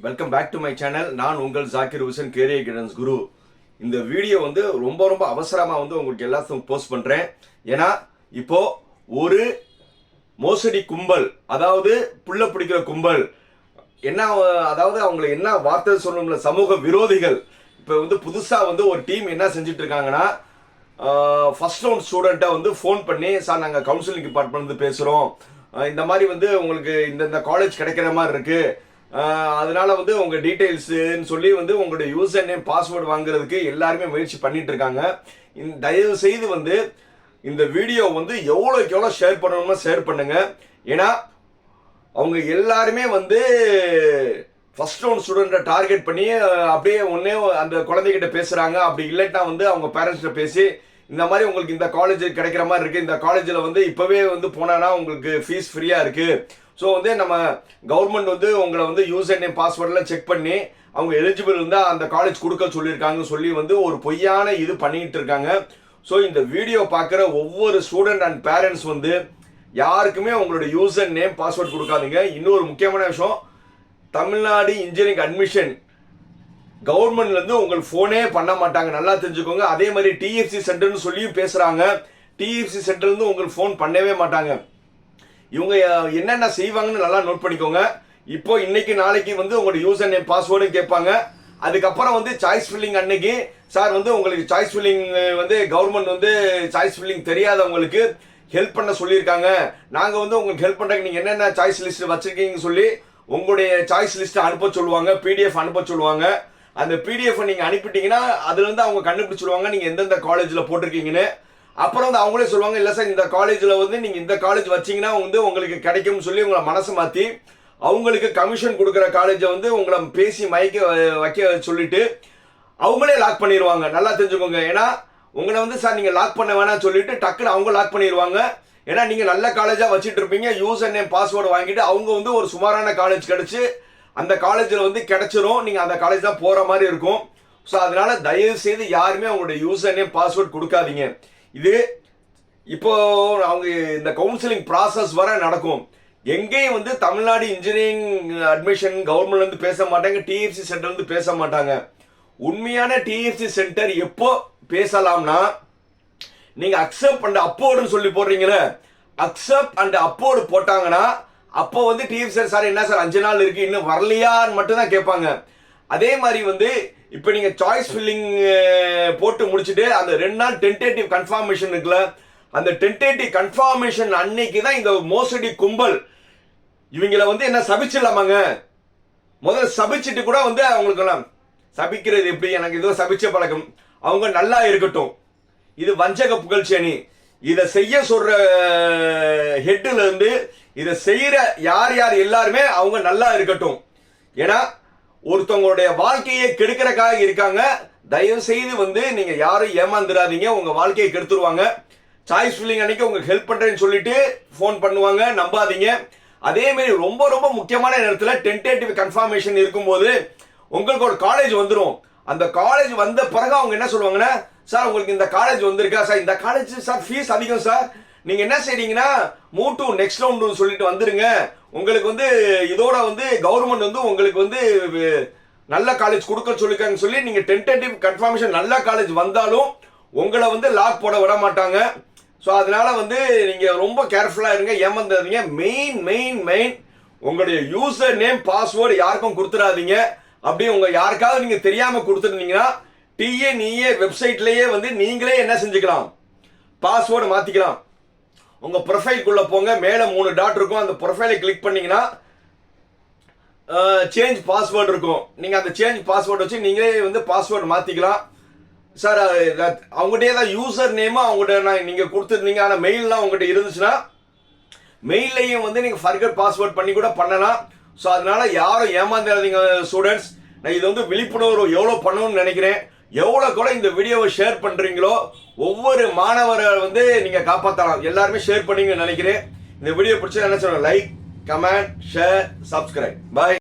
Welcome back to my channel நான் உங்கள் Zakir Hussain career guidance குரு இந்த வீடியோ வந்து ரொம்ப ரொம்ப அவசரமாக வந்து உங்களுக்கு எல்லாத்துக்கும் போஸ்ட் பண்ணுறேன் ஏன்னா இப்போ ஒரு மோசடி கும்பல் அதாவது புள்ள பிடிக்கிற கும்பல் என்ன அதாவது அவங்கள என்ன வார்த்தை சொல்லணும்ல சமூக விரோதிகள் இப்போ வந்து புதுசாக வந்து ஒரு டீம் என்ன செஞ்சுட்டு இருக்காங்கன்னா ஃபர்ஸ்ட் ரவுண்ட் ஸ்டூடெண்ட்டை வந்து ஃபோன் பண்ணி சார் நாங்கள் கவுன்சிலிங் டிபார்ட்மெண்ட் வந்து பேசுகிறோம் இந்த மாதிரி வந்து உங்களுக்கு இந்த இந்த காலேஜ் கிடைக்கிற மாதிரி இருக்குது அதனால வந்து உங்க டீட்டெயில்ஸுன்னு சொல்லி வந்து உங்களுடைய யூசர் நேம் பாஸ்வேர்டு வாங்குறதுக்கு எல்லாருமே முயற்சி பண்ணிட்டு இருக்காங்க. இந்த தயவு செய்து வந்து இந்த வீடியோ வந்து எவ்வளோக்கு எவ்வளோ ஷேர் பண்ணணுமோ ஷேர் பண்ணுங்க. ஏன்னா அவங்க எல்லாருமே வந்து ஃபர்ஸ்ட் ரவுண்ட் ஸ்டூடெண்ட்டை டார்கெட் பண்ணி அப்படியே ஒன்றே அந்த குழந்தைகிட்ட பேசுகிறாங்க அப்படி இல்லைன்னா வந்து அவங்க பேரண்ட்ஸ்கிட்ட பேசி இந்த மாதிரி உங்களுக்கு இந்த காலேஜ் கிடைக்கிற மாதிரி இருக்குது இந்த காலேஜில் வந்து இப்போவே வந்து போனான்னா உங்களுக்கு ஃபீஸ் ஃப்ரீயாக இருக்குது ஸோ வந்து நம்ம கவர்மெண்ட் வந்து உங்களை வந்து யூசர் நேம் பாஸ்வேர்டெலாம் செக் பண்ணி அவங்க எலிஜிபிள் இருந்தால் அந்த காலேஜ் கொடுக்க சொல்லியிருக்காங்கன்னு சொல்லி வந்து ஒரு பொய்யான இது பண்ணிக்கிட்டு இருக்காங்க. ஸோ இந்த வீடியோ பார்க்குற ஒவ்வொரு ஸ்டூடெண்ட் அண்ட் பேரண்ட்ஸ் வந்து யாருக்குமே உங்களோட யூசர் நேம் பாஸ்வேர்ட் கொடுக்காதீங்க. இன்னொரு முக்கியமான விஷயம் தமிழ்நாடு இன்ஜினியரிங் அட்மிஷன் கவர்மெண்ட்லேருந்து உங்களுக்கு ஃபோனே பண்ண மாட்டாங்க. நல்லா தெரிஞ்சுக்கோங்க. அதே மாதிரி டிஎஃப்சி சென்டர்னு சொல்லியும் பேசுகிறாங்க டிஎஃப்சி சென்டர்லேருந்து உங்களுக்கு ஃபோன் பண்ணவே மாட்டாங்க. இவங்க என்னென்ன செய்வாங்கன்னு நல்லா நோட் பண்ணிக்கோங்க. இப்போ இன்னைக்கு நாளைக்கு வந்து உங்களோட யூசர் நேம் பாஸ்வேர்டும் கேட்பாங்க. அதுக்கப்புறம் வந்து சாய்ஸ் ஃபில்லிங் அன்னைக்கு சார் வந்து உங்களுக்கு சாய்ஸ் ஃபில்லிங் வந்து கவர்மெண்ட் வந்து சாய்ஸ் ஃபில்லிங் தெரியாதவங்களுக்கு ஹெல்ப் பண்ண சொல்லியிருக்காங்க. நாங்கள் வந்து உங்களுக்கு ஹெல்ப் பண்ணுறதுக்கு நீங்கள் என்னென்ன சாய்ஸ் லிஸ்ட் வச்சுருக்கீங்கன்னு சொல்லி உங்களுடைய சாய்ஸ் லிஸ்ட்டை அனுப்ப சொல்லுவாங்க பிடிஎஃப் அனுப்ப சொல்லுவாங்க. அந்த பிடிஎஃப் நீங்கள் அனுப்பிட்டீங்கன்னா அதுலேருந்து அவங்க கண்டுபிடிச்சிடுவாங்க நீங்கள் எந்தெந்த காலேஜில் போட்டிருக்கீங்கன்னு. அப்புறம் வந்து அவங்களே சொல்லுவாங்க இல்லை சார் இந்த காலேஜில் வந்து நீங்கள் இந்த காலேஜ் வச்சீங்கன்னா வந்து உங்களுக்கு கிடைக்கும்னு சொல்லி உங்களை மனசு மாற்றி அவங்களுக்கு கமிஷன் கொடுக்குற காலேஜை வந்து உங்களை பேசி மயக்க வ- வைக்க சொல்லிட்டு அவங்களே லாக் பண்ணிடுவாங்க நல்லா தெரிஞ்சுக்கோங்க. ஏன்னா உங்களை வந்து சார் நீங்கள் லாக் பண்ண வேணாம் சொல்லிட்டு டக்குன்னு அவங்க லாக் பண்ணிடுவாங்க ஏன்னா நீங்கள் நல்ல காலேஜாக வச்சுட்டு இருப்பீங்க. யூசர் நேம் பாஸ்வேர்டு வாங்கிட்டு அவங்க வந்து ஒரு சுமாரான காலேஜ் கிடச்சி அந்த காலேஜில் வந்து கிடச்சிரும். நீங்கள் அந்த காலேஜ் தான் போகிற மாதிரி இருக்கும். ஸோ அதனால தயவு செய்து யாருமே அவங்களோட யூசர் நேம் பாஸ்வேர்ட் கொடுக்காதீங்க. இது இப்போ அவங்க இந்த கவுன்சிலிங் ப்ராசஸ் வர நடக்கும். எங்கேயும் வந்து தமிழ்நாடு இன்ஜினியரிங் அட்மிஷன் கவர்மெண்ட்லேருந்து பேச மாட்டாங்க டிஎஃப்சி சென்டர்லேருந்து பேச மாட்டாங்க. உண்மையான டிஎஃப்சி சென்டர் எப்போ பேசலாம்னா நீங்கள் அக்செப்ட் அண்ட் அப்போர்டுன்னு சொல்லி போடுறீங்களே அக்செப்ட் அண்ட் அப்போர்டு போட்டாங்கன்னா அப்போ வந்து டிஎஃப்சி சார் சார் என்ன சார் அஞ்சு நாள் இருக்கு இன்னும் வரலையான்னு மட்டும் தான் கேட்பாங்க. அதே மாதிரி வந்து இப்போ நீங்கள் சாய்ஸ் ஃபில்லிங் போட்டு முடிச்சுட்டு அந்த ரெண்டு நாள் டென்டேட்டிவ் கன்ஃபார்மேஷன் இருக்குல்ல அந்த டென்டேட்டிவ் கன்ஃபார்மேஷன் அன்னைக்கு தான் இந்த மோசடி கும்பல். இவங்கள வந்து என்ன சபிச்சிடலாமாங்க? முதல்ல சபிச்சுட்டு கூட வந்து அவங்களுக்கெல்லாம் சபிக்கிறது எப்படி? எனக்கு ஏதோ சபிச்ச பழக்கம். அவங்க நல்லா இருக்கட்டும். இது வஞ்சக புகழ்ச்சி அணி. இதை செய்ய சொல்ற ஹெட்டுல இருந்து இதை செய்யற யார் யார் எல்லாருமே அவங்க நல்லா இருக்கட்டும். ஏன்னா ஒருத்தவங்களுடைய வாழ்க்கையை கெடுக்கிறக்காக இருக்காங்க. தயவு செய்து வந்து நீங்க யாரும் ஏமாந்துடாதீங்க. உங்க வாழ்க்கையை கெடுத்துருவாங்க. சாய்ஸ் ஃபில்லிங் அன்னைக்கு உங்களுக்கு ஹெல்ப் பண்றேன்னு சொல்லிட்டு ஃபோன் பண்ணுவாங்க. நம்பாதீங்க. அதே மாதிரி ரொம்ப ரொம்ப முக்கியமான நேரத்தில் டென்டேட்டிவ் கன்ஃபர்மேஷன் இருக்கும்போது உங்களுக்கு ஒரு காலேஜ் வந்துடும் அந்த காலேஜ் வந்த பிறகு அவங்க என்ன சொல்லுவாங்கன்னா சார் உங்களுக்கு இந்த காலேஜ் வந்திருக்கா? சார் இந்த காலேஜ் சார் ஃபீஸ் அதிகம் சார். நீங்க என்ன செய்றீங்கன்னா மூவ் டு நெக்ஸ்ட் ரவுண்டுன்னு சொல்லிட்டு வந்துருங்க. உங்களுக்கு வந்து இதோட வந்து கவர்மெண்ட் வந்து உங்களுக்கு வந்து நல்ல காலேஜ் கொடுக்க சொல்லிருக்காங்க சொல்லி நீங்க டென்டேட்டிவ் கன்ஃபர்மேஷன் நல்ல காலேஜ் வந்தாலும் உங்களை வந்து லாக் போட விட மாட்டாங்க. ஸோ அதனால வந்து நீங்க ரொம்ப கேர்ஃபுல்லா இருங்க ஏமாந்தாதீங்க. மெயின் மெயின் மெயின் உங்களுடைய யூசர் நேம் பாஸ்வேர்டு யாருக்கும் கொடுத்துடாதீங்க. அப்படி உங்க யாருக்காவது நீங்க தெரியாம கொடுத்துருந்தீங்கன்னா டிஏ வெப்சைட்லயே வந்து நீங்களே என்ன செஞ்சுக்கலாம்? பாஸ்வேர்டு மாத்திக்கலாம். உங்க ப்ரொஃபைல்குள்ள போங்க மேல மூணு டாட் இருக்கும். அந்த ப்ரொஃபைலை கிளிக் பண்ணீங்கன்னா சேஞ்ச் பாஸ்வேர்டு இருக்கும். நீங்க அந்த சேஞ்ச் பாஸ்வேர்டு வச்சு நீங்களே வந்து பாஸ்வேர்டு மாத்திக்கலாம். சார் அவங்ககிட்டயே தான் யூசர் நேமும் அவங்ககிட்ட நான் நீங்க கொடுத்துருந்தீங்க. ஆனால் மெயில்லாம் உங்ககிட்ட இருந்துச்சுன்னா மெயிலையும் வந்து நீங்கள் ஃபர்கட் பாஸ்வேர்ட் பண்ணி கூட பண்ணலாம். ஸோ அதனால யாரும் ஏமாந்துடாதீங்க ஸ்டூடெண்ட்ஸ் நான் இது வந்து விழிப்புணர்வு எவ்வளோ பண்ணணும்னு நினைக்கிறேன். எவ்வளோ கூட இந்த வீடியோவை ஷேர் பண்ணுறீங்களோ ஒவ்வொரு மாணவரை வந்து நீங்க காப்பாற்றலாம் எல்லாருமே ஷேர் பண்ணீங்கன்னு நினைக்கிறேன். இந்த வீடியோ பிடிச்சா என்ன சொல்றேன் like comment share subscribe bye